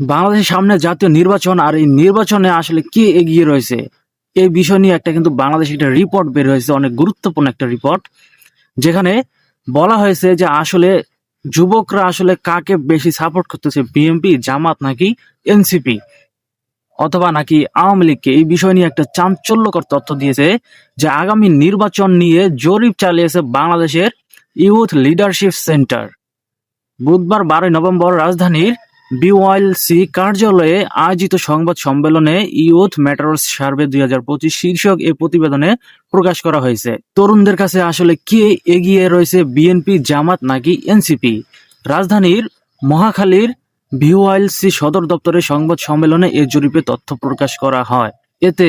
বাংলাদেশের সামনে জাতীয় নির্বাচন আর এই নির্বাচনে আসলে কে এগিয়ে রয়েছে, এই বিষয় নিয়ে একটা কিন্তু বাংলাদেশে একটা রিপোর্ট বের হয়েছে, অনেক গুরুত্বপূর্ণ একটা রিপোর্ট যেখানে বলা হয়েছে যে আসলে যুবকরা আসলে কাকে বেশি সাপোর্ট করতেছে বিএনপি জামাত নাকি এনসিপি অথবা নাকি আওয়ামী লীগকে? এই বিষয় নিয়ে একটা চাঞ্চল্যকর তথ্য দিয়েছে যে আগামী নির্বাচন নিয়ে জরিপ চালিয়েছে বাংলাদেশের ইউথ লিডারশিপ সেন্টার বুধবার বারোই নভেম্বর রাজধানীর বিওয়াইএলসি কার্যালয়ে আয়োজিত সংবাদ সম্মেলনে ইউথ ম্যাটার্স সার্ভে দুই হাজার পঁচিশ শীর্ষক এই প্রতিবেদনে প্রকাশ করা হয়েছে। তরুণদের কাছে আসলে কে এগিয়ে রয়েছে বিএনপি, জামাত নাকি এনসিপি রাজধানীর মহাখালীর বিওয়াইএলসি সদর দপ্তরে সংবাদ সম্মেলনে এ জরিপে তথ্য প্রকাশ করা হয়। এতে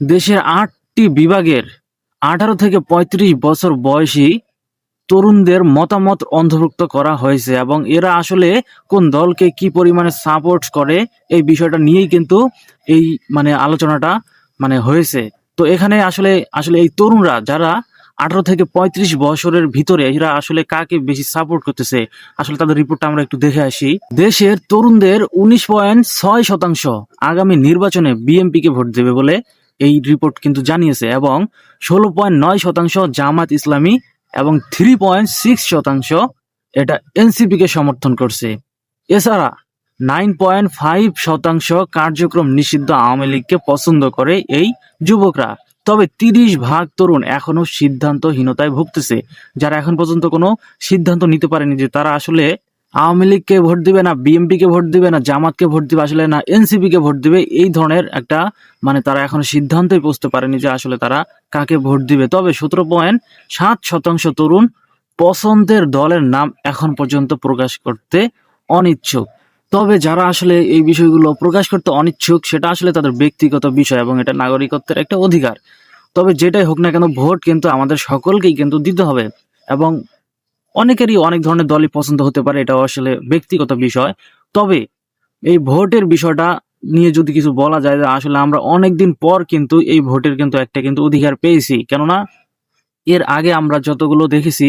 দেশের আটটি বিভাগের আঠারো থেকে পঁয়ত্রিশ বছর বয়সী তরুণদের মতামত অন্তর্ভুক্ত করা হয়েছে এবং এরা আসলে কোন দলকে কি পরিমাণে সাপোর্ট করে এই বিষয়টা নিয়েই কিন্তু এই মানে আলোচনাটা মানে হয়েছে। তো এখানে আসলে আসলে এই তরুণরা যারা আঠারো থেকে পঁয়ত্রিশ বছরের ভিতরে এরা আসলে কাকে বেশি সাপোর্ট করতেছে, আসলে তাদের রিপোর্টটা আমরা একটু দেখে আসি। দেশের তরুণদের উনিশ পয়েন্ট ছয় শতাংশ আগামী নির্বাচনে বিএনপি কে ভোট দেবে বলে এই রিপোর্ট কিন্তু জানিয়েছে এবং ষোলো পয়েন্ট নয় শতাংশ জামাত ইসলামী এবং থ্রি পয়েন্ট সিক্স শতাংশ এটা এনসিপি কে সমর্থন করছে। এছাড়া নাইন পয়েন্ট ফাইভ শতাংশ কার্যক্রম নিষিদ্ধ আওয়ামী লীগকে পছন্দ করে এই যুবকরা। তবে তিরিশ ভাগ তরুণ এখনও সিদ্ধান্তহীনতায় ভুগতেছে। যারা এখন পর্যন্ত কোনো সিদ্ধান্ত নিতে পারেনি যে তারা আসলে আওয়ামী লীগকে ভোট দিবে না বিএনপি কে ভোট দিবে না, জামাতকে ভোট দিবে, আসলে না এনসিপি কে ভোট দিবে, এই ধরনের একটা মানে তারা এখন সিদ্ধান্তই পৌঁছতে পারেনি যে আসলে তারা কাকে ভোট দিবে। তবে সতেরো পয়েন্ট সাত শতাংশ তরুণ পছন্দের দলের নাম এখন পর্যন্ত প্রকাশ করতে অনিচ্ছুক। তবে যারা আসলে এই বিষয়গুলো প্রকাশ করতে অনিচ্ছুক, সেটা আসলে তাদের ব্যক্তিগত বিষয় এবং এটা নাগরিকত্বের একটা অধিকার। তবে যেটাই হোক না কেন, ভোট কিন্তু আমাদের সকলকেই কিন্তু দিতে হবে এবং অনেকেরই অনেক ধরনের দলই পছন্দ হতে পারে এটা আসলে ব্যক্তিগত বিষয়। তবে এই ভোটের বিষয়টা নিয়ে যদি কিছু বলা যায় যে আসলে আমরা অনেকদিন পর কিন্তু এই ভোটের কিন্তু একটা কিন্তু অধিকার পেয়েছি। কেননা এর আগে আমরা যতগুলো দেখেছি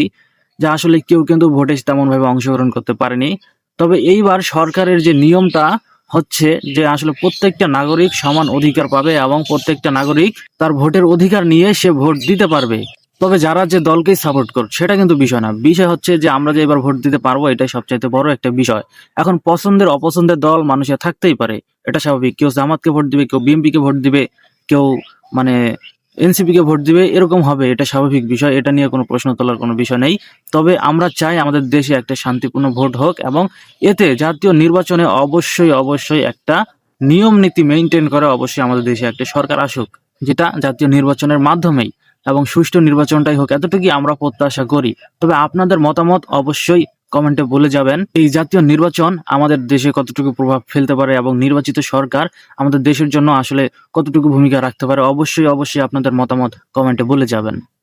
যে আসলে কেউ কিন্তু ভোটে তেমন ভাবে অংশগ্রহণ করতে পারেনি। তবে এইবার সরকারের যে নিয়মটা হচ্ছে যে আসলে প্রত্যেকটা নাগরিক সমান অধিকার পাবে এবং প্রত্যেকটা নাগরিক তার ভোটের অধিকার নিয়ে সে ভোট দিতে পারবে। তবে যারা যে দলকেই সাপোর্ট করছে সেটা কিন্তু বিষয় না। বিষয় হচ্ছে যে আমরা যে এবার ভোট দিতে পারব, এটাই সবচাইতে বড় একটা বিষয়। এখন পছন্দের, অপছন্দের দল মানুষের থাকতেই পারে, এটা স্বাভাবিক। কেউ জামাতকে ভোট দিবে, কেউ বিএনপি কে ভোট দিবে, কেউ মানে এনসিপি কে ভোট দিবে, এরকম হবে, এটা স্বাভাবিক বিষয়, এটা নিয়ে কোনো প্রশ্ন তোলার কোনো বিষয় নেই। তবে আমরা চাই আমাদের দেশে একটা শান্তিপূর্ণ ভোট হোক এবং এতে জাতীয় নির্বাচনে অবশ্যই অবশ্যই একটা নিয়ম নীতি মেনটেন করে অবশ্যই আমাদের দেশে একটা সরকার আসুক, যেটা জাতীয় নির্বাচনের মাধ্যমেই। এবং সুষ্ঠু নির্বাচনটাই হোক, এতটুকুই আমরা প্রত্যাশা করি। তবে আপনাদের মতামত অবশ্যই কমেন্টে বলে যাবেন। এই জাতীয় নির্বাচন আমাদের দেশে কতটুকু প্রভাব ফেলতে পারে এবং নির্বাচিত সরকার আমাদের দেশের জন্য আসলে কতটুকু ভূমিকা রাখতে পারে? অবশ্যই অবশ্যই আপনাদের মতামত কমেন্টে বলে যাবেন।